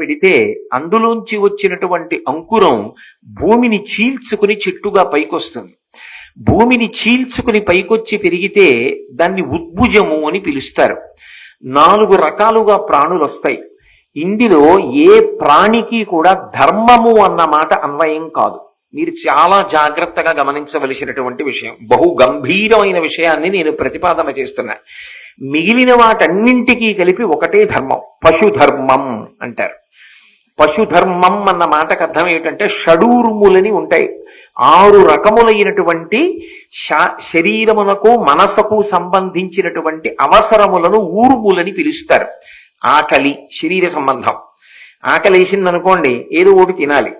పెడితే అందులోంచి వచ్చినటువంటి అంకురం భూమిని చీల్చుకుని చెట్టుగా పైకొస్తుంది. భూమిని చీల్చుకుని పైకొచ్చి పెరిగితే దాన్ని ఉద్భుజము అని పిలుస్తారు. నాలుగు రకాలుగా ప్రాణులు వస్తాయి ఇందులో ఏ ప్రాణికి కూడా ధర్మము అన్న మాట అన్వయం కాదు. మీరు చాలా జాగ్రత్తగా గమనించవలసినటువంటి విషయం. బహు గంభీరమైన విషయాన్ని నేను ప్రతిపాదన చేస్తున్నా. మిగిలిన వాటన్నింటికీ కలిపి ఒకటే ధర్మం. పశుధర్మం అంటారు. పశుధర్మం అన్న మాటకు అర్థం ఏమిటంటే షడూర్ములని ఉంటాయి. ఆరు రకములైనటువంటి శరీరమునకు మనసుకు సంబంధించినటువంటి అవసరములను ఊరుములని పిలుస్తారు. ఆకలి శరీర సంబంధం. ఆకలి వేసిందనుకోండి ఏదో ఒకటి తినాలి.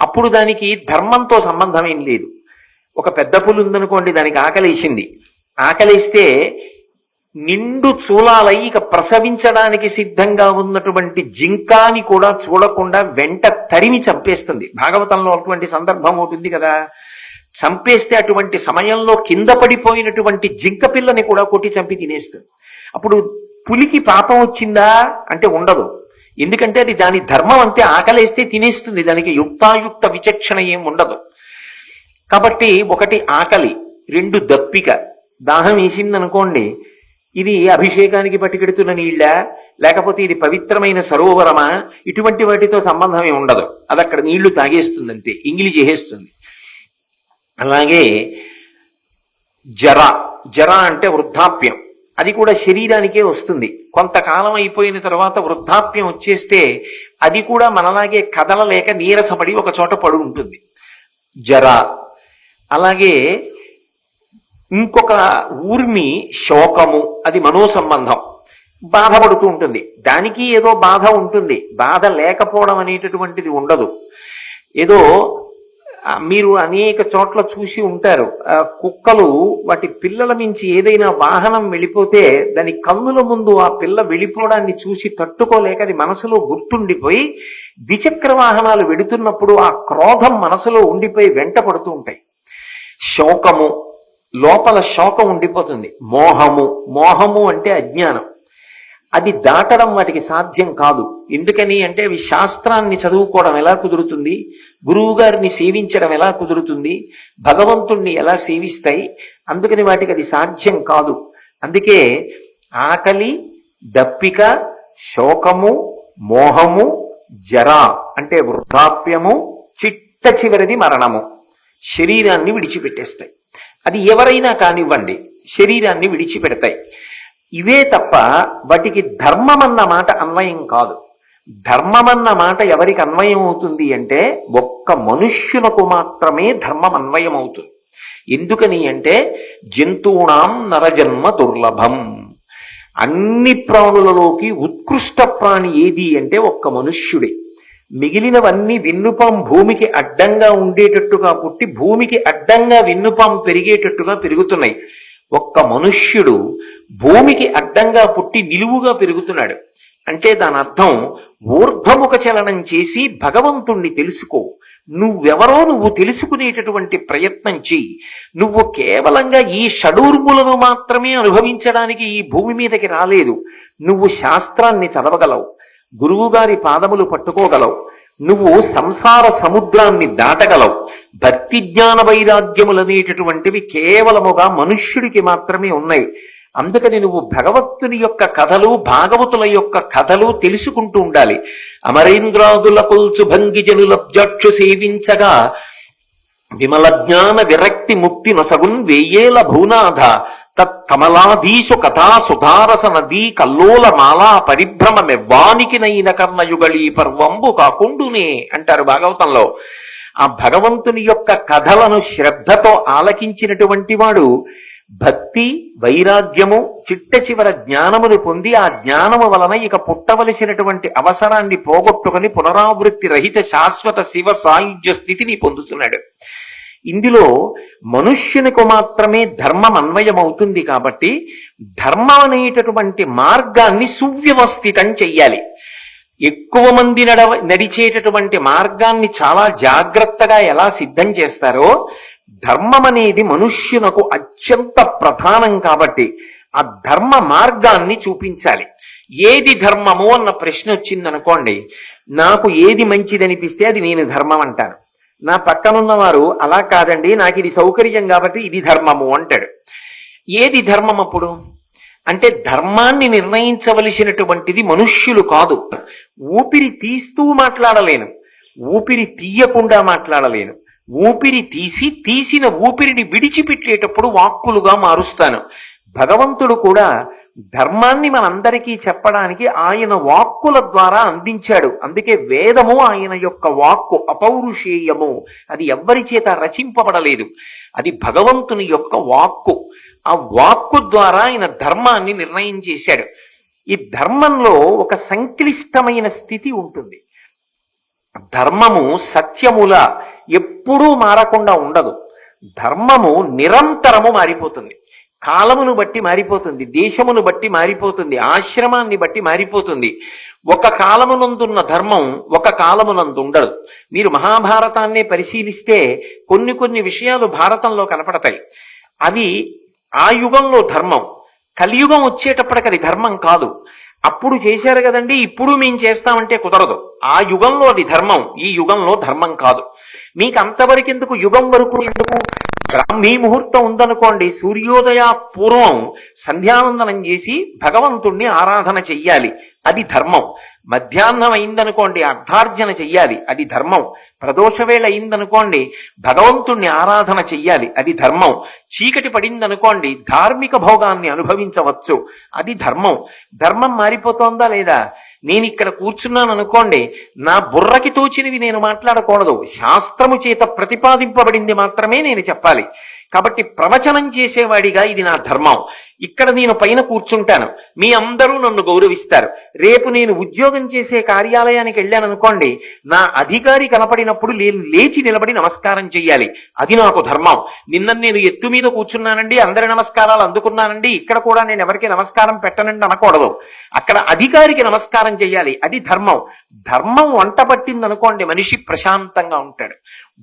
అప్పుడు దానికి ధర్మంతో సంబంధం ఏం లేదు. ఒక పెద్ద పులి ఉందనుకోండి దానికి ఆకలేసింది ఆకలేస్తే నిండు చూలాలై ఇక ప్రసవించడానికి సిద్ధంగా ఉన్నటువంటి జింకాని కూడా చూడకుండా వెంట తరిమి చంపేస్తుంది. భాగవతంలో అటువంటి సందర్భం అవుతుంది కదా. చంపేస్తే అటువంటి సమయంలో కింద పడిపోయినటువంటి జింక పిల్లని కూడా కొట్టి చంపి తినేస్తుంది. అప్పుడు పులికి పాపం వచ్చిందా? అంటే ఉండదు. ఎందుకంటే అది దాని ధర్మం అంతే ఆకలేస్తే తినేస్తుంది. దానికి యుక్తాయుక్త విచక్షణ ఏం ఉండదు. కాబట్టి ఒకటి ఆకలి రెండు దప్పిక. దాహం వేసింది అనుకోండి ఇది అభిషేకానికి పట్టుకెడుతున్న నీళ్ళ? లేకపోతే ఇది పవిత్రమైన సరోవరమా? ఇటువంటి వాటితో సంబంధమే ఉండదు. అది అక్కడ నీళ్ళు తాగేస్తుంది అంతే ఇంగిలి చేసేస్తుంది. అలాగే జర జర అంటే వృద్ధాప్యం. అది కూడా శరీరానికే వస్తుంది. కొంతకాలం అయిపోయిన తర్వాత వృద్ధాప్యం వచ్చేస్తే అది కూడా మనలాగే కదలలేక నీరసపడి ఒక చోట పడి ఉంటుంది. జర. అలాగే ఇంకొక ఊర్మి శోకము అది మనో సంబంధం బాధపడుతూ ఉంటుంది. దానికి ఏదో బాధ ఉంటుంది. బాధ లేకపోవడం అనేటటువంటిది ఉండదు. ఏదో మీరు అనేక చోట్ల చూసి ఉంటారు. కుక్కలు వాటి పిల్లల మించి ఏదైనా వాహనం వెళ్ళిపోతే దాని కన్నుల ముందు ఆ పిల్ల వెళ్ళిపోవడాన్ని చూసి తట్టుకోలేక అది మనసులో గుర్తుండిపోయి ద్విచక్ర వాహనాలు వెడుతున్నప్పుడు ఆ క్రోధం మనసులో ఉండిపోయి వెంట పడుతూ ఉంటాయి. శోకము లోపల శోకం ఉండిపోతుంది. మోహము. మోహము అంటే అజ్ఞానం. అది దాటడం వాటికి సాధ్యం కాదు. ఎందుకని అంటే అవి శాస్త్రాన్ని చదువుకోవడం ఎలా కుదురుతుంది? గురువు గారిని సేవించడం ఎలా కుదురుతుంది? భగవంతుణ్ణి ఎలా సేవిస్తాయి? అందుకని వాటికి అది సాధ్యం కాదు. అందుకే ఆకలి దప్పిక శోకము మోహము జరా అంటే వృద్ధాప్యము చిట్ట చివరిది మరణము. శరీరాన్ని విడిచిపెట్టేస్తాయి. అది ఎవరైనా కానివ్వండి శరీరాన్ని విడిచిపెడతాయి. ఇవే తప్ప వాటికి ధర్మం అన్న మాట అన్వయం కాదు. ధర్మం అన్న మాట ఎవరికి అన్వయం అవుతుంది అంటే ఒక్క మనుష్యునకు మాత్రమే ధర్మం అన్వయం అవుతుంది. ఎందుకని అంటే జంతువునాం నరజన్మ దుర్లభం. అన్ని ప్రాణులలోకి ఉత్కృష్ట ప్రాణి ఏది అంటే ఒక్క మనుష్యుడే. మిగిలినవన్నీ విన్నుపం భూమికి అడ్డంగా ఉండేటట్టుగా పుట్టి భూమికి అడ్డంగా విన్నుపం పెరిగేటట్టుగా పెరుగుతున్నాయి. ఒక్క మనుష్యుడు భూమికి అడ్డంగా పుట్టి నిలువుగా పెరుగుతున్నాడు. అంటే దాని అర్థం ఊర్ధ్వముఖ చలనం చేసి భగవంతుణ్ణి తెలుసుకో. నువ్వెవరో నువ్వు తెలుసుకునేటటువంటి ప్రయత్నం చెయ్యి. నువ్వు కేవలంగా ఈ షడూర్ములను మాత్రమే అనుభవించడానికి ఈ భూమి మీదకి రాలేదు. నువ్వు శాస్త్రాన్ని చదవగలవు. గురువుగారి పాదములు పట్టుకోగలవు. నువ్వు సంసార సముద్రాన్ని దాటగలవు. భక్తి జ్ఞాన వైరాగ్యములనేటటువంటివి కేవలముగా మనుష్యుడికి మాత్రమే ఉన్నాయి. అందుకని నువ్వు భగవత్తుని యొక్క కథలు భాగవతుల యొక్క కథలు తెలుసుకుంటూ ఉండాలి. అమరేంద్రాదుల కొల్చు భంగి జనులబ్జక్షు సేవించగా విమల జ్ఞాన విరక్తి ముక్తి నొసగున్ వెయ్యేల భూనాథ. తత్కమలాధీశు కథా సుధారస నదీ కల్లోల మాలా పరిభ్రమమెవ్వానికి నైన కర్ణయుగళీ పర్వంబు కాకుండునే అంటారు భాగవతంలో. ఆ భగవంతుని యొక్క కథలను శ్రద్ధతో ఆలకించినటువంటి వాడు భక్తి వైరాగ్యము చిట్ట చివర జ్ఞానమును పొంది ఆ జ్ఞానము వలన ఇక పుట్టవలసినటువంటి అవసరాన్ని పోగొట్టుకుని పునరావృత్తి రహిత శాశ్వత శివ సాయుధ్య స్థితిని పొందుతున్నాడు. ఇందులో మనుష్యునికి మాత్రమే ధర్మం అన్వయమవుతుంది కాబట్టి ధర్మం అనేటటువంటి మార్గాన్ని సువ్యవస్థితం చెయ్యాలి. ఎక్కువ మంది నడవ నడిచేటటువంటి మార్గాన్ని చాలా జాగ్రత్తగా ఎలా సిద్ధం చేస్తారో ధర్మం అనేది మనుష్యునకు అత్యంత ప్రధానం కాబట్టి ఆ ధర్మ మార్గాన్ని చూపించాలి. ఏది ధర్మము అన్న ప్రశ్న వచ్చింది అనుకోండి నాకు ఏది మంచిదనిపిస్తే అది నేను ధర్మం అంటాను. నా పక్కనున్నవారు అలా కాదండి నాకు ఇది సౌకర్యం కాబట్టి ఇది ధర్మము అంటాడు. ఏది ధర్మం అప్పుడు? అంటే ధర్మాన్ని నిర్ణయించవలసినటువంటిది మనుష్యులు కాదు. ఊపిరి తీస్తూ మాట్లాడలేను. ఊపిరి తీయకుండా మాట్లాడలేను. ఊపిరి తీసి తీసిన ఊపిరిని విడిచిపెట్టేటప్పుడు వాక్కులుగా మారుస్తాను. భగవంతుడు కూడా ధర్మాన్ని మనందరికీ చెప్పడానికి ఆయన వాక్కుల ద్వారా అందించాడు. అందుకే వేదము ఆయన యొక్క వాక్కు అపౌరుషేయము. అది ఎవ్వరి చేత రచింపబడలేదు. అది భగవంతుని యొక్క వాక్కు. ఆ వాక్కు ద్వారా ఆయన ధర్మాన్ని నిర్ణయం చేశాడు. ఈ ధర్మంలో ఒక సంక్లిష్టమైన స్థితి ఉంటుంది. ధర్మము సత్యముల ఎప్పుడూ మారకుండా ఉండదు. ధర్మము నిరంతరము మారిపోతుంది. కాలమును బట్టి మారిపోతుంది దేశమును బట్టి మారిపోతుంది ఆశ్రమాన్ని బట్టి మారిపోతుంది. ఒక కాలమునందున్న ధర్మం ఒక కాలమునందు ఉండదు మీరు మహాభారతాన్నే పరిశీలిస్తే కొన్ని కొన్ని విషయాలు భారతంలో కనపడతాయి. అవి ఆ యుగంలో ధర్మం. కలియుగం వచ్చేటప్పటికి అది ధర్మం కాదు. అప్పుడు చేశారు కదండి ఇప్పుడు మేము చేస్తామంటే కుదరదు. ఆ యుగంలో అది ధర్మం ఈ యుగంలో ధర్మం కాదు. మీకు అంతవరకు ఎందుకు యుగం వరకు ఎందుకు బ్రాహ్మీ ముహూర్తం ఉందనుకోండి సూర్యోదయ పూర్వం సంధ్యావందనం చేసి భగవంతుణ్ణి ఆరాధన చెయ్యాలి. అది ధర్మం. మధ్యాహ్నం అయిందనుకోండి అర్ధార్జన చెయ్యాలి. అది ధర్మం. ప్రదోషవేళ అయిందనుకోండి భగవంతుణ్ణి ఆరాధన చెయ్యాలి. అది ధర్మం. చీకటి పడిందనుకోండి ధార్మిక భోగాన్ని అనుభవించవచ్చు. అది ధర్మం. ధర్మం మారిపోతోందా లేదా? నేను ఇక్కడ కూర్చున్నాను అనుకోండి నా బుర్రకి తోచినవి నేను మాట్లాడకూడదు. శాస్త్రము చేత ప్రతిపాదింపబడింది మాత్రమే నేను చెప్పాలి. కాబట్టి ప్రవచనం చేసేవాడిగా ఇది నా ధర్మం. ఇక్కడ నేను పైన కూర్చుంటాను. మీ అందరూ నన్ను గౌరవిస్తారు. రేపు నేను ఉద్యోగం చేసే కార్యాలయానికి వెళ్ళాను అనుకోండి నా అధికారి కనపడినప్పుడు నేను లేచి నిలబడి నమస్కారం చెయ్యాలి. అది నాకు ధర్మం. నిన్న నేను ఎత్తు మీద కూర్చున్నానండి అందరి నమస్కారాలు అందుకున్నానండి ఇక్కడ కూడా నేను ఎవరికి నమస్కారం పెట్టనండి అనకూడదు. అక్కడ అధికారికి నమస్కారం చెయ్యాలి. అది ధర్మం. ధర్మం వంట పట్టింది అనుకోండి మనిషి ప్రశాంతంగా ఉంటాడు.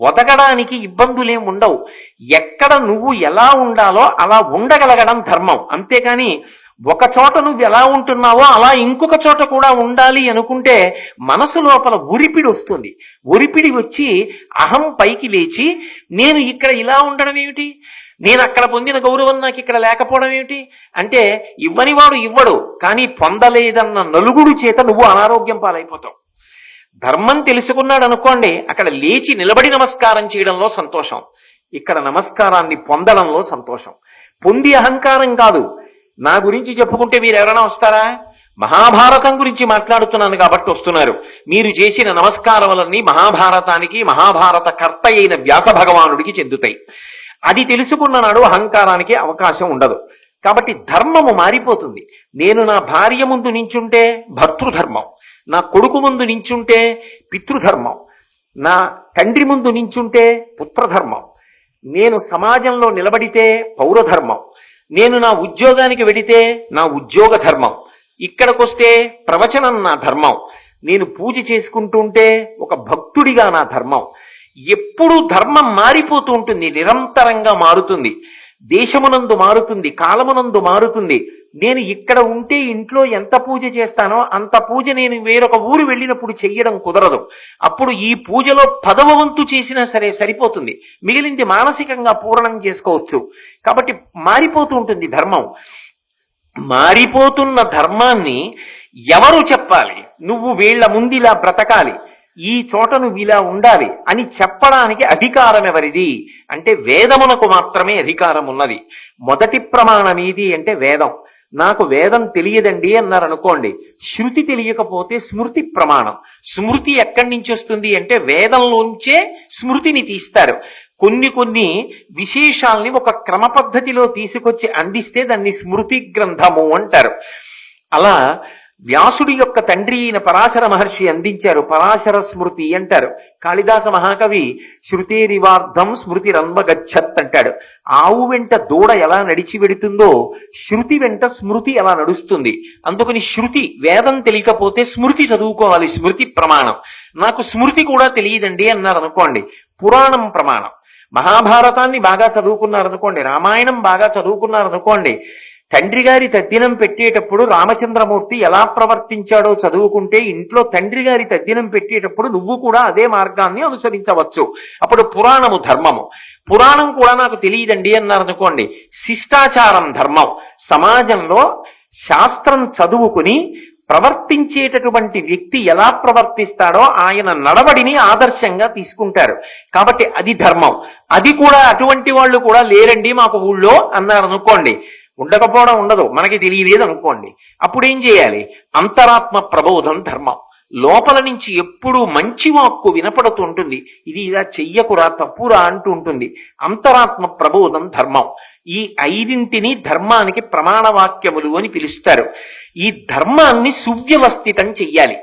ఒదగడానికి ఇబ్బందులేం ఉండవు. ఎక్కడ నువ్వు ఎలా ఉండాలో అలా ఉండగలగడం ధర్మం. అంతేకాని ఒక చోట నువ్వు ఎలా ఉంటున్నావో అలా ఇంకొక చోట కూడా ఉండాలి అనుకుంటే మనసు లోపల ఉరిపిడి వస్తుంది. ఉరిపిడి వచ్చి అహం పైకి లేచి నేను ఇక్కడ ఇలా ఉండడం ఏమిటి? నేను అక్కడ పొందిన గౌరవం నాకు ఇక్కడ లేకపోవడం ఏమిటి? అంటే ఇవ్వని వాడు ఇవ్వడు కానీ పొందలేదన్న నలుగుడు చేత నువ్వు అనారోగ్యం పాలైపోతావు. ధర్మం తెలుసుకున్నాడు అనుకోండి అక్కడ లేచి నిలబడి నమస్కారం చేయడంలో సంతోషం. ఇక్కడ నమస్కారాన్ని పొందడంలో సంతోషం. పొంది అహంకారం కాదు. నా గురించి చెప్పుకుంటే మీరు ఎవరైనా వస్తారా? మహాభారతం గురించి మాట్లాడుతున్నాను కాబట్టి వస్తున్నారు. మీరు చేసిన నమస్కారములన్నీ మహాభారతానికి మహాభారత కర్త అయిన వ్యాస భగవానుడికి చెందుతాయి. అది తెలుసుకున్న నాడు అహంకారానికి అవకాశం ఉండదు. కాబట్టి ధర్మము మారిపోతుంది. నేను నా భార్య ముందు నించుంటే భర్తృధర్మం. నా కొడుకు ముందు నించుంటే పితృధర్మం. నా తండ్రి ముందు నించుంటే పుత్రధర్మం. నేను సమాజంలో నిలబడితే పౌరధర్మం. నేను నా ఉద్యోగానికి వెడితే నా ఉద్యోగ ధర్మం ఇక్కడికొస్తే ప్రవచనం నా ధర్మం. నేను పూజ చేసుకుంటుంటే ఒక భక్తుడిగా నా ధర్మం. ఎప్పుడు ధర్మం మారిపోతూ ఉంటుంది నిరంతరంగా మారుతుంది. దేశమునందు మారుతుంది కాలమునందు మారుతుంది. నేను ఇక్కడ ఉంటే ఇంట్లో ఎంత పూజ చేస్తానో అంత పూజ నేను వేరొక ఊరు వెళ్ళినప్పుడు చెయ్యడం కుదరదు. అప్పుడు ఈ పూజలో పదవ వంతు చేసినా సరే సరిపోతుంది. మిగిలింది మానసికంగా పూర్ణం చేసుకోవచ్చు. కాబట్టి మారిపోతూ ఉంటుంది ధర్మం. మారిపోతున్న ధర్మాన్ని ఎవరు చెప్పాలి? నువ్వు వీళ్ళ ముందిలా బ్రతకాలి. ఈ చోట నువ్వు ఇలా ఉండాలి అని చెప్పడానికి అధికారం ఎవరిది అంటే వేదమునకు మాత్రమే అధికారం ఉన్నది మొదటి ప్రమాణం ఏది అంటే వేదం. నాకు వేదం తెలియదండి అన్నారు అనుకోండి శృతి తెలియకపోతే స్మృతి ప్రమాణం. స్మృతి ఎక్కడి నుంచి వస్తుంది అంటే వేదంలోంచే స్మృతిని తీస్తారు. కొన్ని కొన్ని విశేషాల్ని ఒక క్రమ పద్ధతిలో తీసుకొచ్చి అందిస్తే దాన్ని స్మృతి గ్రంథము అంటారు. అలా వ్యాసుడి యొక్క తండ్రి అయిన పరాశర మహర్షి అందించారు. పరాశర స్మృతి అంటారు. కాళిదాస మహాకవి శృతేరివార్థం స్మృతి రన్మగచ్చత్ అంటాడు. ఆవు వెంట దూడ ఎలా నడిచి వెడుతుందో శృతి వెంట స్మృతి ఎలా నడుస్తుంది. అందుకని శృతి వేదం తెలియకపోతే స్మృతి చదువుకోవాలి స్మృతి ప్రమాణం. నాకు స్మృతి కూడా తెలియదండి అన్నారు అనుకోండి పురాణం ప్రమాణం. మహాభారతాన్ని బాగా చదువుకున్నారనుకోండి రామాయణం బాగా చదువుకున్నారనుకోండి తండ్రి గారి తద్దినం పెట్టేటప్పుడు రామచంద్రమూర్తి ఎలా ప్రవర్తించాడో చదువుకుంటే ఇంట్లో తండ్రి గారి తద్దినం పెట్టేటప్పుడు నువ్వు కూడా అదే మార్గాన్ని అనుసరించవచ్చు. అప్పుడు పురాణము ధర్మము. పురాణం కూడా నాకు తెలియదండి అన్నారు అనుకోండి. శిష్టాచారం ధర్మం. సమాజంలో శాస్త్రం చదువుకుని ప్రవర్తించేటటువంటి వ్యక్తి ఎలా ప్రవర్తిస్తాడో ఆయన నడవడిని ఆదర్శంగా తీసుకుంటారు. కాబట్టి అది ధర్మం. అది కూడా అటువంటి వాళ్ళు కూడా లేరండి మాకు ఊళ్ళో అన్నారు అనుకోండి. ఉండకపోవడం ఉండదు. మనకి తెలియలేదు అనుకోండి. అప్పుడేం చేయాలి? అంతరాత్మ ప్రబోధం ధర్మం. లోపల నుంచి ఎప్పుడూ మంచి వాక్కు వినపడుతుంటుంది ఇది ఇలా చెయ్యకురా తప్పురా అంటూ ఉంటుంది. అంతరాత్మ ప్రబోధం ధర్మం. ఈ ఐదింటిని ధర్మానికి ప్రమాణ వాక్యములు అని పిలుస్తారు. ఈ ధర్మాన్ని సువ్యవస్థితం చెయ్యాలి.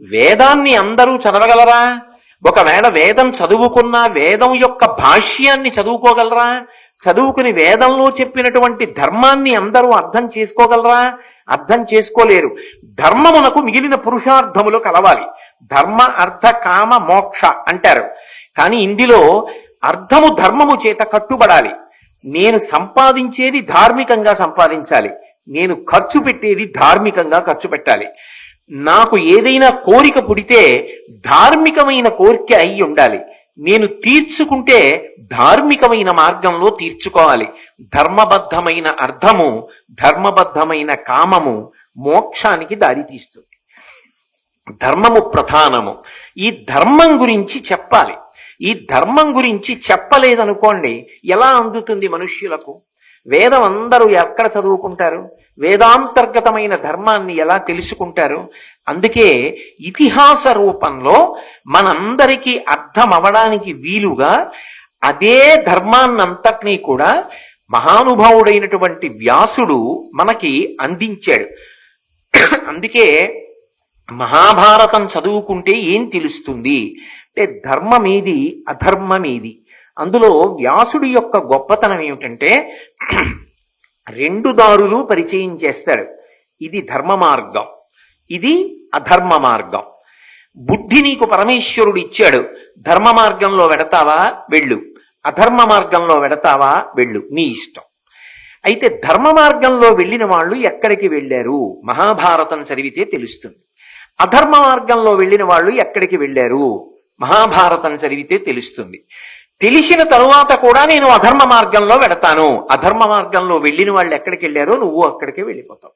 వేదాన్ని అందరూ చదవగలరా? ఒకవేళ వేదం చదువుకున్న వేదం యొక్క భాష్యాన్ని చదువుకోగలరా? చదువుకుని వేదంలో చెప్పినటువంటి ధర్మాన్ని అందరూ అర్థం చేసుకోగలరా? అర్థం చేసుకోలేరు. ధర్మమునకు మిగిలిన పురుషార్థములు కలవాలి. ధర్మ అర్థ కామ మోక్ష అంటారు. కానీ ఇందులో అర్థము ధర్మము చేత కట్టుబడాలి. నేను సంపాదించేది ధార్మికంగా సంపాదించాలి. నేను ఖర్చు పెట్టేది ధార్మికంగా ఖర్చు పెట్టాలి. నాకు ఏదైనా కోరిక పుడితే ధార్మికమైన కోరిక అయి ఉండాలి. నేను తీర్చుకుంటే ధార్మికమైన మార్గంలో తీర్చుకోవాలి. ధర్మబద్ధమైన అర్థము ధర్మబద్ధమైన కామము మోక్షానికి దారి తీస్తుంది ధర్మము ప్రధానము. ఈ ధర్మం గురించి చెప్పాలి. ఈ ధర్మం గురించి చెప్పలేదనుకోండి ఎలా అందుతుంది మనుష్యులకు? వేదం అందరూ ఎక్కడ చదువుకుంటారు? వేదాంతర్గతమైన ధర్మాన్ని ఎలా తెలుసుకుంటారు? అందుకే ఇతిహాస రూపంలో మనందరికీ అర్థం అవడానికి వీలుగా అదే ధర్మాన్నంతటినీ కూడా మహానుభావుడైనటువంటి వ్యాసుడు మనకి అందించాడు. అందుకే మహాభారతం చదువుకుంటే ఏం తెలుస్తుంది? అంటే ధర్మమేది అధర్మమేది. అందులో వ్యాసుడి యొక్క గొప్పతనం ఏమిటంటే రెండు దారులు పరిచయం చేస్తాడు. ఇది ధర్మ మార్గం. ఇది అధర్మ మార్గం. బుద్ధి నీకు పరమేశ్వరుడు ఇచ్చాడు. ధర్మ మార్గంలో వెడతావా? వెళ్ళు. అధర్మ మార్గంలో వెడతావా? వెళ్ళు. నీ ఇష్టం. అయితే ధర్మ మార్గంలో వెళ్ళిన వాళ్ళు ఎక్కడికి వెళ్ళారు? మహాభారతం చదివితే తెలుస్తుంది. అధర్మ మార్గంలో వెళ్ళిన వాళ్ళు ఎక్కడికి వెళ్ళారు? మహాభారతం చదివితే తెలుస్తుంది. తెలిసిన తరువాత కూడా నేను అధర్మ మార్గంలో వెడతాను. అధర్మ మార్గంలో వెళ్ళిన వాళ్ళు ఎక్కడికి వెళ్ళారో నువ్వు అక్కడికే వెళ్ళిపోతావు.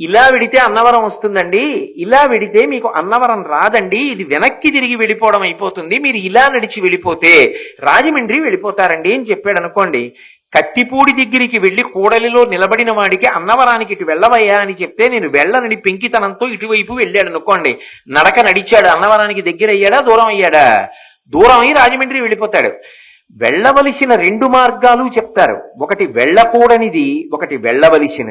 ఇలా వెడితే అన్నవరం వస్తుందండి. ఇలా విడితే మీకు అన్నవరం రాదండి. ఇది వెనక్కి తిరిగి వెళ్ళిపోవడం అయిపోతుంది. మీరు ఇలా నడిచి వెళ్ళిపోతే రాజమండ్రి వెళ్ళిపోతారండి అని చెప్పాడు అనుకోండి. కత్తిపూడి దగ్గరికి వెళ్ళి కూడలిలో నిలబడిన వాడికి అన్నవరానికి ఇటు వెళ్ళవయ్యా అని చెప్తే నేను వెళ్ళనని పెంకితనంతో ఇటువైపు వెళ్ళాడు అనుకోండి. నడక నడిచాడు. అన్నవరానికి దగ్గర అయ్యాడా దూరం అయ్యాడా? దూరం అయి రాజమండ్రి వెళ్ళిపోతాడు. వెళ్ళవలసిన రెండు మార్గాలు చెప్తారు. ఒకటి వెళ్ళకూడనిది ఒకటి వెళ్ళవలసినది.